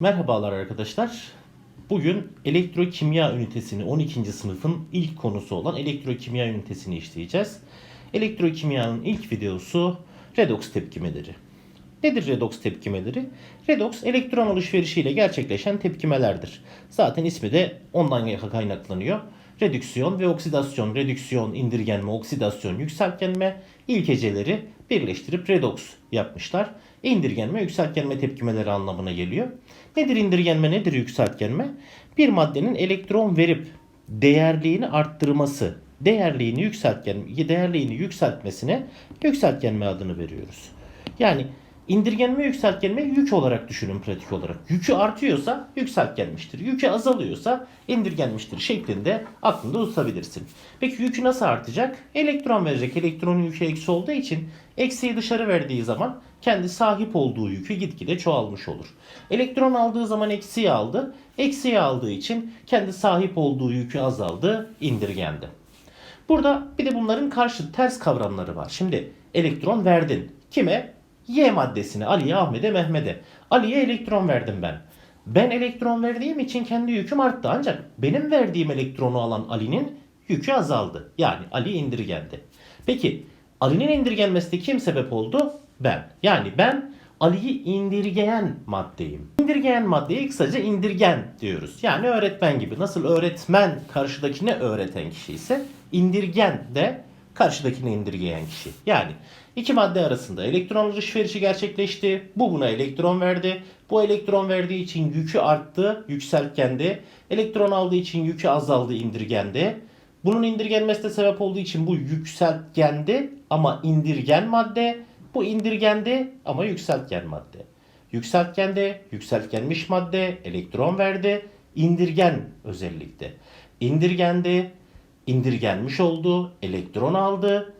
Merhabalar arkadaşlar. Bugün elektrokimya ünitesini 12. sınıfın ilk konusu olan elektrokimya ünitesini işleyeceğiz. Elektrokimyanın ilk videosu redoks tepkimeleri. Nedir redoks tepkimeleri? Redoks elektron alışverişiyle gerçekleşen tepkimelerdir. Zaten ismi de ondan kaynaklanıyor. Redüksiyon ve oksidasyon, redüksiyon, indirgenme, oksidasyon, yükseltgenme ilk heceleri birleştirip redoks yapmışlar. İndirgenme, yükseltgenme tepkimeleri anlamına geliyor. Nedir indirgenme, nedir yükseltgenme? Bir maddenin elektron verip değerliğini arttırması, değerliğini yükseltgen, değerliğini yükseltmesine yükseltgenme adını veriyoruz. Yani indirgenme yükseltgenme yük olarak düşünün pratik olarak. Yükü artıyorsa yükseltgenmiştir. Yükü azalıyorsa indirgenmiştir şeklinde aklında tutabilirsin. Peki yükü nasıl artacak? Elektron verecek. Elektronun yükü eksi olduğu için eksiyi dışarı verdiği zaman kendi sahip olduğu yükü gitgide çoğalmış olur. Elektron aldığı zaman eksiyi aldı. Eksiyi aldığı için kendi sahip olduğu yükü azaldı, indirgendi. Burada bir de bunların karşı ters kavramları var. Şimdi elektron verdin. Kime? Y maddesine. Ali'ye, Ahmet'e, Mehmet'e. Ali'ye elektron verdim ben. Ben elektron verdiğim için kendi yüküm arttı. Ancak benim verdiğim elektronu alan Ali'nin yükü azaldı. Yani Ali indirgendi. Peki Ali'nin indirgenmesine kim sebep oldu? Ben. Yani ben Ali'yi indirgeyen maddeyim. İndirgeyen maddeye kısaca indirgen diyoruz. Yani öğretmen gibi. Nasıl öğretmen karşıdakine öğreten kişi ise indirgen de karşıdakini indirgeyen kişi. Yani iki madde arasında elektron alışverişi gerçekleşti. Bu buna elektron verdi. Bu elektron verdiği için yükü arttı, yükseltgendi. Elektron aldığı için yükü azaldı, indirgendi. Bunun indirgenmesine sebep olduğu için bu yükseltgendi ama indirgen madde. Bu indirgendi ama yükseltgen madde. Yükseltgende yükseltgenmiş madde elektron verdi. İndirgen özellikle. İndirgendi, indirgenmiş oldu, elektron aldı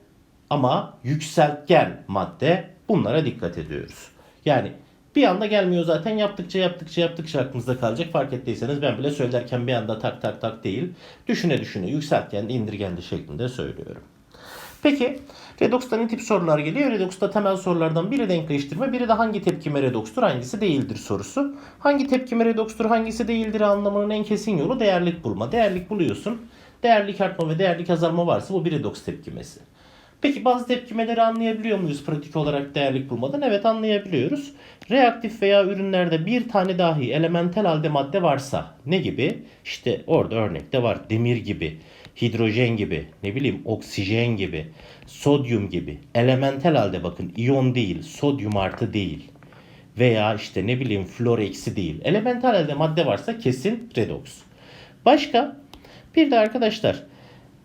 ama yükseltgen madde bunlara dikkat ediyoruz. Yani bir anda gelmiyor zaten yaptıkça yaptıkça yaptıkça aklınızda kalacak. Fark ettiyseniz ben bile söylerken bir anda tak tak tak değil. Düşüne düşüne yükseltgen de indirgen de şeklinde söylüyorum. Peki Redox'ta ne tip sorular geliyor? Redox'ta temel sorulardan biri denkleştirme, biri de hangi tepkime redokstur, hangisi değildir sorusu. Hangi tepkime redokstur, hangisi değildir anlamanın en kesin yolu değerlik bulma. Değerlik buluyorsun. Değerlik artma ve değerlik azalma varsa bu bir redoks tepkimesi. Peki bazı tepkimeleri anlayabiliyor muyuz pratik olarak değerlik bulmadan? Evet anlayabiliyoruz. Reaktif veya ürünlerde bir tane dahi elementel halde madde varsa ne gibi? İşte orada örnekte var demir gibi, hidrojen gibi, ne bileyim oksijen gibi, sodyum gibi. Elementel halde bakın iyon değil, sodyum artı değil. Veya işte ne bileyim flor eksi değil. Elementel halde madde varsa kesin redoks. Başka? Bir de arkadaşlar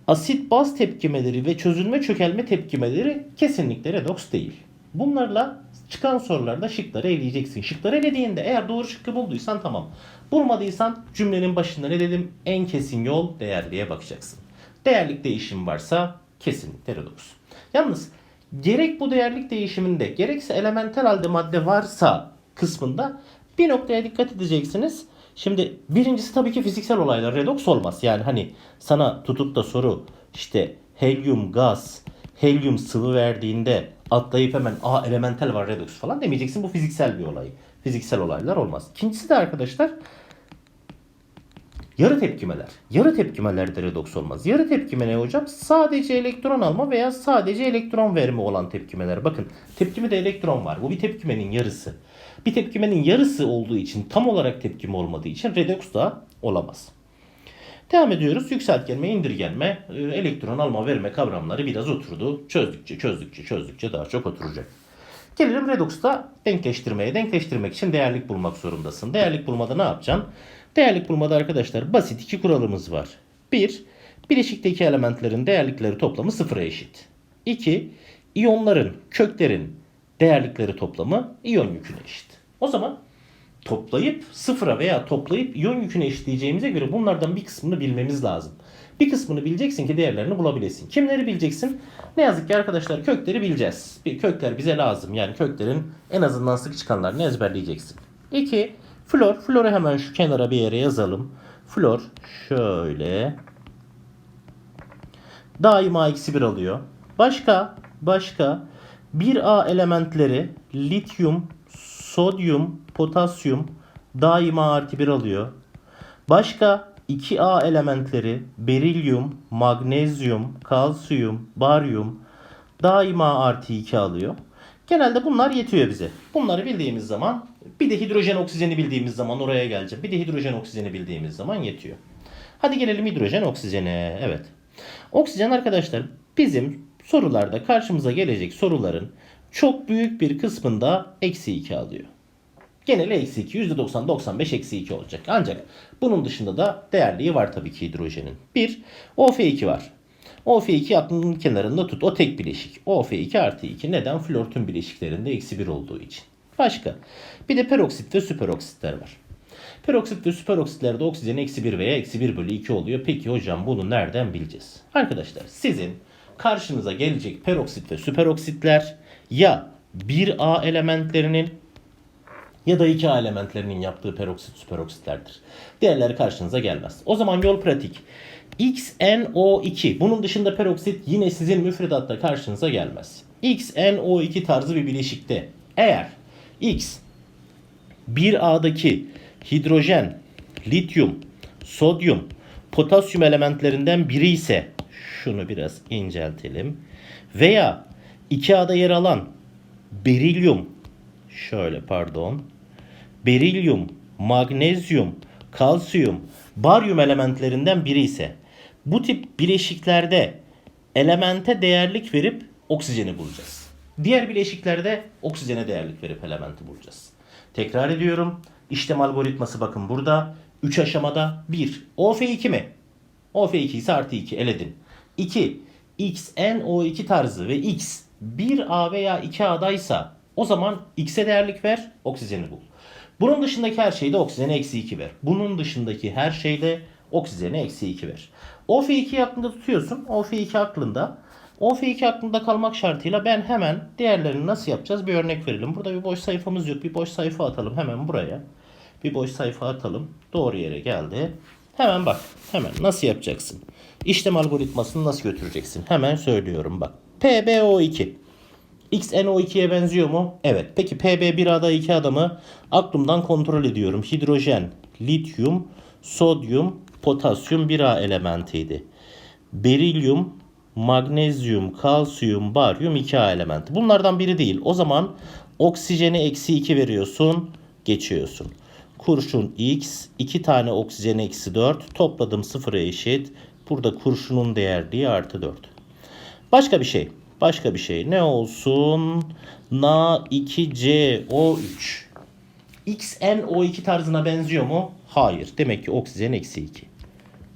asit baz tepkimeleri ve çözülme çökelme tepkimeleri kesinlikle redoks değil. Bunlarla çıkan sorularda şıkları eleyeceksin. Şıkları elediğinde eğer doğru şıkkı bulduysan tamam. Bulmadıysan cümlenin başında ne dedim? En kesin yol değerliğe bakacaksın. Değerlik değişim varsa kesinlikle redoks. Yalnız gerek bu değerlik değişiminde gerekse elementel halde madde varsa kısmında bir noktaya dikkat edeceksiniz. Şimdi birincisi tabii ki fiziksel olaylar redoks olmaz. Yani hani sana tutup da soru işte helyum gaz, helyum sıvı verdiğinde atlayıp hemen aa elementel var redoks falan demeyeceksin. Bu fiziksel bir olay. Fiziksel olaylar olmaz. İkincisi de arkadaşlar Yarı tepkimeler. Yarı tepkimelerde redoks olmaz. Yarı tepkime ne hocam? Sadece elektron alma veya sadece elektron verme olan tepkimeler. Bakın tepkimede elektron var. Bu bir tepkimenin yarısı. Bir tepkimenin yarısı olduğu için tam olarak tepkime olmadığı için redoks da olamaz. Devam ediyoruz. Yükseltgenme, indirgenme, e, elektron alma verme kavramları biraz oturdu. Çözdükçe, çözdükçe, çözdükçe daha çok oturacak. Gelelim Redox'ta denkleştirmeye. Denkleştirmek için değerlik bulmak zorundasın. Değerlik bulmada ne yapacaksın? Değerlik bulmada arkadaşlar basit iki kuralımız var. 1. Bileşikteki elementlerin değerlikleri toplamı sıfıra eşit. 2. İyonların, köklerin değerlikleri toplamı iyon yüküne eşit. O zaman toplayıp sıfıra veya toplayıp iyon yüküne eşitleyeceğimize göre bunlardan bir kısmını bilmemiz lazım. Bir kısmını bileceksin ki değerlerini bulabilesin. Kimleri bileceksin? Ne yazık ki arkadaşlar kökleri bileceğiz. Bir kökler bize lazım. Yani köklerin en azından sık çıkanlarını ezberleyeceksin. 2. Flor. Floru hemen şu kenara bir yere yazalım. Flor şöyle. Daima eksi 1 alıyor. Başka? Başka? 1A elementleri lityum, sodyum, potasyum, daima artı 1 alıyor. Başka 2A elementleri berilyum, magnezyum, kalsiyum, baryum daima artı 2 alıyor. Genelde bunlar yetiyor bize. Bunları bildiğimiz zaman bir de hidrojen oksijeni bildiğimiz zaman oraya geleceğim. Bir de hidrojen oksijeni bildiğimiz zaman yetiyor. Hadi gelelim hidrojen oksijene. Evet. Oksijen arkadaşlar bizim sorularda karşımıza gelecek soruların çok büyük bir kısmında eksi 2 alıyor. Geneli eksi 2. %90, 95 eksi 2 olacak. Ancak bunun dışında da değerliği var tabii ki hidrojenin. 1. OF2 var. OF2 aklının kenarında tut. O tek bileşik. OF2 artı 2. Neden? Flörtün bileşiklerinde eksi 1 olduğu için. Başka. Bir de peroksit ve süperoksitler var. Peroksit ve süperoksitlerde oksijen eksi 1 veya eksi 1 bölü 2 oluyor. Peki hocam bunu nereden bileceğiz? Arkadaşlar sizin karşınıza gelecek peroksit ve süperoksitler ya 1A elementlerinin ya da 2A elementlerinin yaptığı peroksit süperoksitlerdir. Diğerleri karşınıza gelmez. O zaman yol pratik. XNO2 bunun dışında peroksit yine sizin müfredatta karşınıza gelmez. XNO2 tarzı bir bileşikte eğer X 1A'daki hidrojen, lityum, sodyum, potasyum elementlerinden biri ise şunu biraz inceltelim. Veya 2A'da yer alan berilyum, şöyle pardon, berilyum, magnezyum, kalsiyum, baryum elementlerinden biri ise bu tip bileşiklerde elemente değerlik verip oksijeni bulacağız. Diğer bileşiklerde oksijene değerlik verip elementi bulacağız. Tekrar ediyorum. İşlem algoritması bakın burada. 3 aşamada 1. OF2 mi? OF2 ise artı 2 eledin. 2. XNO2 tarzı ve X 1A veya 2A'daysa o zaman X'e değerlik ver, oksijeni bul. Bunun dışındaki her şeyde oksijene eksi 2 ver. Bunun dışındaki her şeyde oksijene eksi 2 ver. OF2'yi aklında tutuyorsun. OF2 aklında. OF2 aklında kalmak şartıyla ben hemen diğerlerini nasıl yapacağız bir örnek verelim. Burada bir boş sayfamız yok. Bir boş sayfa atalım hemen buraya. Bir boş sayfa atalım. Doğru yere geldi. Hemen bak. Hemen nasıl yapacaksın? İşlem algoritmasını nasıl götüreceksin? Hemen söylüyorum bak. PbO2. XNO2'ye benziyor mu? Evet. Peki PB1A'da 2 adamı aklımdan kontrol ediyorum. Hidrojen, lityum, sodyum, potasyum 1A elementiydi. Berilyum, magnezyum, kalsiyum, baryum 2A elementi. Bunlardan biri değil. O zaman oksijeni eksi 2 veriyorsun. Geçiyorsun. Kurşun X, 2 tane oksijen eksi 4. Topladım sıfıra eşit. Burada kurşunun değerliği artı 4. Başka bir şey. Başka bir şey. Ne olsun? Na2CO3. XNO2 tarzına benziyor mu? Hayır. Demek ki oksijen eksi 2.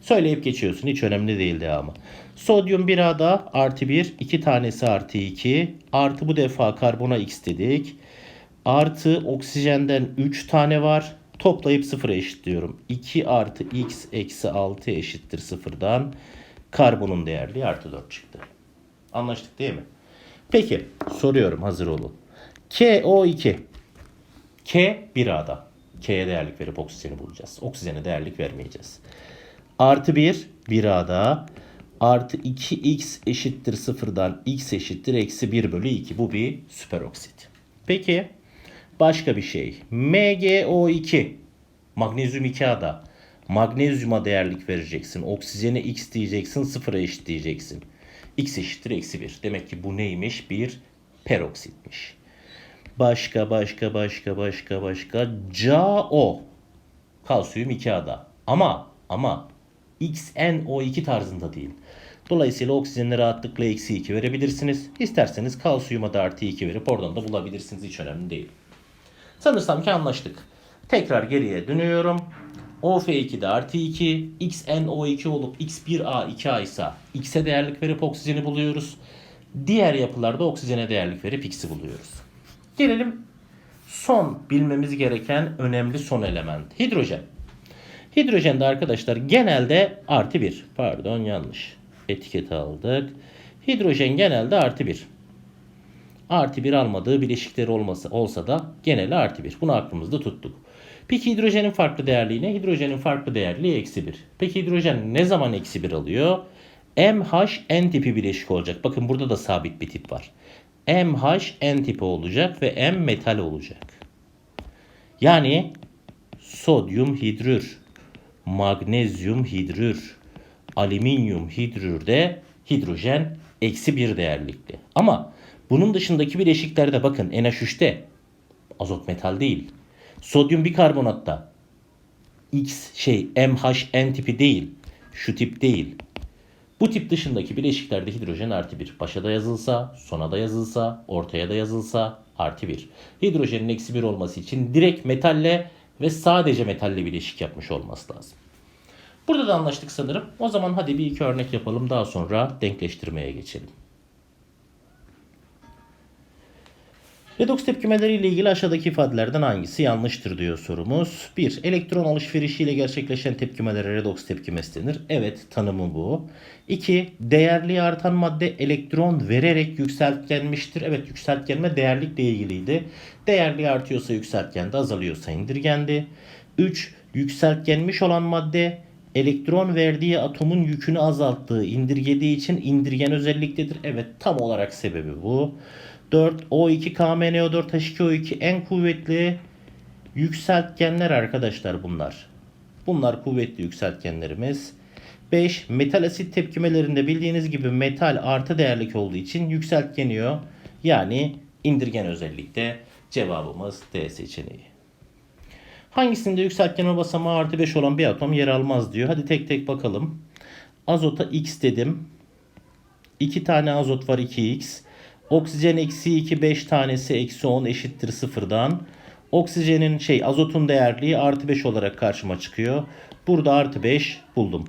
Söyleyip geçiyorsun. Hiç önemli değil devamı. Sodyum 1A'da artı 1. 2 tanesi artı 2. Artı bu defa karbona X dedik. Artı oksijenden 3 tane var. Toplayıp sıfıra eşitliyorum. 2 artı X eksi 6 eşittir sıfırdan. Karbonun değerliği artı 4 çıktı. Anlaştık değil mi? Peki soruyorum hazır olun. KO2. K 1A'da. K'ye değerlik verip oksijeni bulacağız. Oksijene değerlik vermeyeceğiz. Artı 1 1A'da. Artı 2x eşittir sıfırdan x eşittir eksi 1 bölü 2. Bu bir süperoksit. Peki başka bir şey. MgO2. Magnezyum 2A'da. Magnezyuma değerlik vereceksin. Oksijene x diyeceksin. Sıfıra eşitleyeceksin. X eşittir eksi 1. Demek ki bu neymiş? Bir peroksitmiş. Başka başka başka başka başka. CaO. Kalsiyum 2A'da. Ama ama XNO2 tarzında değil. Dolayısıyla oksijene rahatlıkla eksi 2 verebilirsiniz. İsterseniz kalsiyuma da artı 2 verip oradan da bulabilirsiniz. Hiç önemli değil. Sanırsam ki anlaştık. Tekrar geriye dönüyorum. OF2'de artı 2, XNO2 olup X1A 2A ise X'e değerlik verip oksijeni buluyoruz. Diğer yapılarda oksijene değerlik verip X'i buluyoruz. Gelelim son bilmemiz gereken önemli son element. Hidrojen. Hidrojende arkadaşlar genelde artı 1. Pardon yanlış. Etiket aldık. Hidrojen genelde artı 1. Artı 1 almadığı bileşikleri olması, olsa da geneli artı 1. Bunu aklımızda tuttuk. Peki hidrojenin farklı değerliği ne? Hidrojenin farklı değerliği eksi 1. Peki hidrojen ne zaman eksi 1 alıyor? MHN tipi bileşik olacak. Bakın burada da sabit bir tip var. MHN tipi olacak ve M metal olacak. Yani sodyum hidrür, magnezyum hidrür, alüminyum hidrürde hidrojen eksi bir değerlikte. Ama bunun dışındaki bileşiklerde bakın NH3'te azot metal değil. Sodyum bikarbonatta X şey MHN tipi değil. Şu tip değil. Bu tip dışındaki bileşiklerde hidrojen artı 1. Başa da yazılsa, sona da yazılsa, ortaya da yazılsa artı 1. Hidrojenin eksi 1 olması için direkt metalle ve sadece metalle bileşik yapmış olması lazım. Burada da anlaştık sanırım. O zaman hadi bir iki örnek yapalım. Daha sonra denkleştirmeye geçelim. Redoks tepkimeleri ile ilgili aşağıdaki ifadelerden hangisi yanlıştır diyor sorumuz. 1. Elektron alışverişiyle gerçekleşen tepkimelere redoks tepkimesi denir. Evet tanımı bu. 2. Değerliği artan madde elektron vererek yükseltgenmiştir. Evet yükseltgenme değerlikle ilgiliydi. Değerliği artıyorsa yükseltgendi, azalıyorsa indirgendi. 3. Yükseltgenmiş olan madde elektron verdiği atomun yükünü azalttığı, indirgediği için indirgen özelliktedir. Evet tam olarak sebebi bu. 4 O2 KMNO4 H2O2 en kuvvetli yükseltgenler arkadaşlar bunlar. Bunlar kuvvetli yükseltgenlerimiz. 5 metal asit tepkimelerinde bildiğiniz gibi metal artı değerlik olduğu için yükseltgeniyor. Yani indirgen özellikte cevabımız D seçeneği. Hangisinde yükseltgenme basamağı artı 5 olan bir atom yer almaz diyor. Hadi tek tek bakalım. Azota X dedim. 2 tane azot var 2X. Oksijen eksi 2 5 tanesi eksi 10 eşittir sıfırdan. Oksijenin şey azotun değerliği artı 5 olarak karşıma çıkıyor. Burada artı 5 buldum.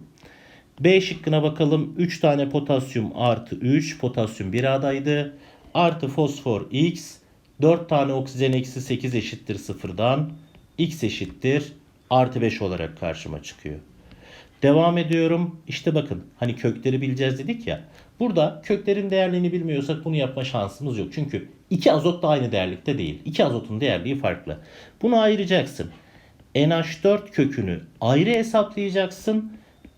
B şıkkına bakalım. 3 tane potasyum artı 3. Potasyum bir adaydı. Artı fosfor X. 4 tane oksijen eksi 8 eşittir sıfırdan. X eşittir. Artı 5 olarak karşıma çıkıyor. Devam ediyorum. İşte bakın hani kökleri bileceğiz dedik ya. Burada köklerin değerlerini bilmiyorsak bunu yapma şansımız yok. Çünkü iki azot da aynı değerlikte değil. İki azotun değerliği farklı. Bunu ayıracaksın. NH4 kökünü ayrı hesaplayacaksın.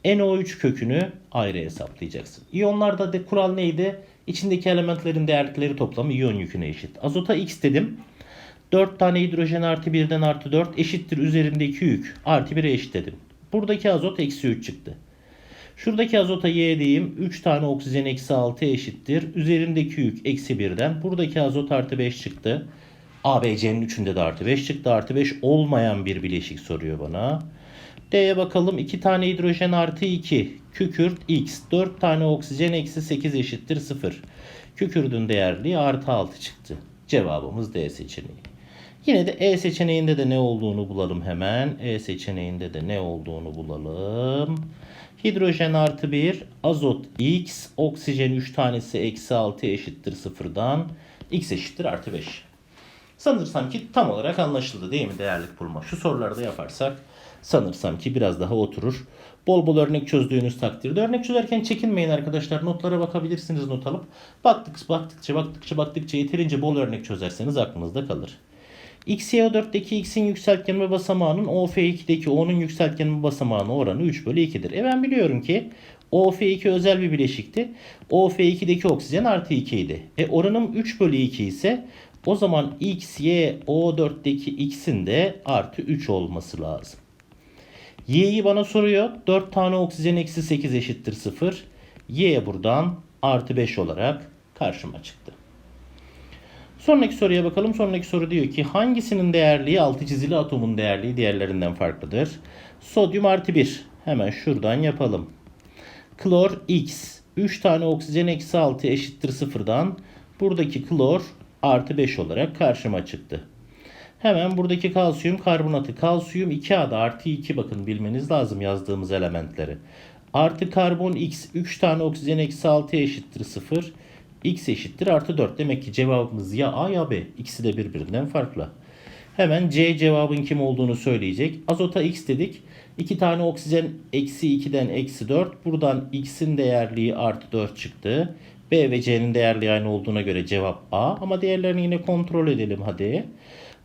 NO3 kökünü ayrı hesaplayacaksın. İyonlarda de kural neydi? İçindeki elementlerin değerlikleri toplamı iyon yüküne eşit. Azota X dedim. 4 tane hidrojen artı 1'den artı 4 eşittir üzerindeki yük. Artı 1'e eşit dedim. Buradaki azot eksi 3 çıktı. Şuradaki azota y diyeyim. 3 tane oksijen eksi 6 eşittir. Üzerindeki yük eksi 1'den. Buradaki azot artı 5 çıktı. A, B, C'nin üçünde de artı 5 çıktı. Artı 5 olmayan bir bileşik soruyor bana. D'ye bakalım. 2 tane hidrojen artı 2. Kükürt X. 4 tane oksijen eksi 8 eşittir 0. Kükürdün değerliği artı 6 çıktı. Cevabımız D seçeneği. Yine de E seçeneğinde de ne olduğunu bulalım hemen. E seçeneğinde de ne olduğunu bulalım. Hidrojen artı 1, azot X, oksijen 3 tanesi eksi 6 eşittir sıfırdan. X eşittir artı 5. Sanırsam ki tam olarak anlaşıldı değil mi değerlik bulma? Şu soruları da yaparsak sanırsam ki biraz daha oturur. Bol bol örnek çözdüğünüz takdirde. Örnek çözerken çekinmeyin arkadaşlar. Notlara bakabilirsiniz not alıp. Baktıkça baktıkça baktıkça baktıkça yeterince bol örnek çözerseniz aklınızda kalır. XYO4'deki X'in yükseltgenme basamağının OF2'deki O'nun yükseltgenme basamağına oranı 3 bölü 2'dir. E ben biliyorum ki OF2 özel bir bileşikti. OF2'deki oksijen artı 2 idi. E oranım 3 bölü 2 ise o zaman XYO4'deki X'in de artı 3 olması lazım. Y'yi bana soruyor. 4 tane oksijen eksi 8 eşittir 0. Y buradan artı 5 olarak karşıma çıktı. Sonraki soruya bakalım. Sonraki soru diyor ki hangisinin değerliği altı çizili atomun değerliği diğerlerinden farklıdır? Sodyum artı 1. Hemen şuradan yapalım. Klor X. 3 tane oksijen eksi 6 eşittir sıfırdan. Buradaki klor artı 5 olarak karşıma çıktı. Hemen buradaki kalsiyum karbonatı. Kalsiyum 2A'da artı 2 bakın bilmeniz lazım yazdığımız elementleri. Artı karbon X 3 tane oksijen eksi 6 eşittir 0 x eşittir artı 4. Demek ki cevabımız ya A ya B. İkisi de birbirinden farklı. Hemen C cevabın kim olduğunu söyleyecek. Azota x dedik. 2 tane oksijen eksi 2'den eksi 4. Buradan x'in değerliği artı 4 çıktı. B ve C'nin değerliği aynı olduğuna göre cevap A. Ama diğerlerini yine kontrol edelim hadi.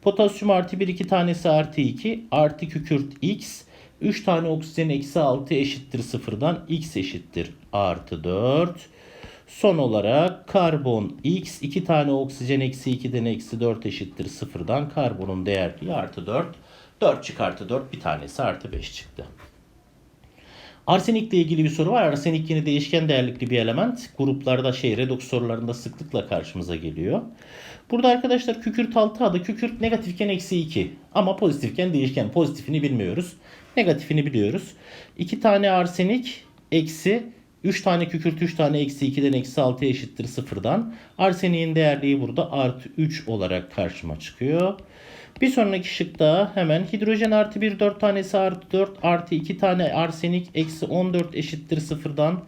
Potasyum artı 1 2 tanesi artı 2 artı kükürt x. 3 tane oksijen eksi 6 eşittir sıfırdan x eşittir artı 4. Son olarak karbon x 2 tane oksijen eksi 2'den eksi 4 eşittir sıfırdan karbonun değerliği artı 4. 4 çıkartı 4 bir tanesi artı 5 çıktı. Arsenikle ilgili bir soru var. Arsenik yine değişken değerlikli bir element. Gruplarda şey redoks sorularında sıklıkla karşımıza geliyor. Burada arkadaşlar kükürt 6 adı kükürt negatifken eksi 2. Ama pozitifken değişken. Pozitifini bilmiyoruz. Negatifini biliyoruz. 2 tane arsenik eksi 3 tane kükürt 3 tane eksi 2'den eksi 6 eşittir sıfırdan. Arseniğin değerliği burada artı 3 olarak karşıma çıkıyor. Bir sonraki şıkta hemen hidrojen artı 1 4 tanesi artı 4 artı 2 tane arsenik eksi 14 eşittir sıfırdan.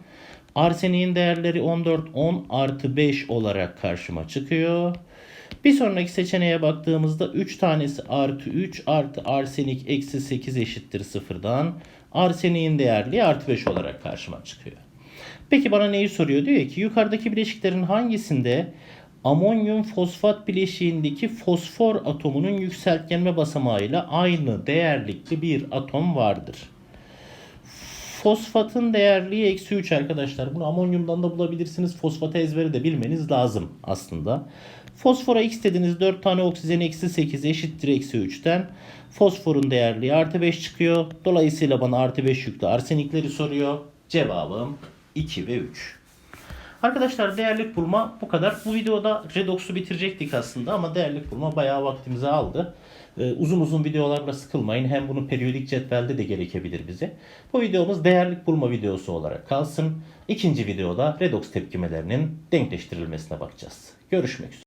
Arseniğin değerleri 14 10 artı 5 olarak karşıma çıkıyor. Bir sonraki seçeneğe baktığımızda 3 tanesi artı 3 artı arsenik eksi 8 eşittir sıfırdan. Arseniğin değerliği artı 5 olarak karşıma çıkıyor. Peki bana neyi soruyor? Diyor ki yukarıdaki bileşiklerin hangisinde amonyum fosfat bileşiğindeki fosfor atomunun yükseltgenme basamağıyla aynı değerlikli bir atom vardır? Fosfatın değerliği eksi 3 arkadaşlar. Bunu amonyumdan da bulabilirsiniz. Fosfatı ezberi de bilmeniz lazım aslında. Fosfora x dediniz 4 tane oksijen eksi 8 eşittir eksi 3'ten. Fosforun değerliği artı 5 çıkıyor. Dolayısıyla bana artı 5 yüklü arsenikleri soruyor. Cevabım 2 ve 3. Arkadaşlar değerlik bulma bu kadar. Bu videoda redox'u bitirecektik aslında ama değerlik bulma bayağı vaktimizi aldı. Ee, uzun uzun videolarla sıkılmayın. Hem bunun periyodik cetvelde de gerekebilir bize. Bu videomuz değerlik bulma videosu olarak kalsın. İkinci videoda redox tepkimelerinin denkleştirilmesine bakacağız. Görüşmek üzere.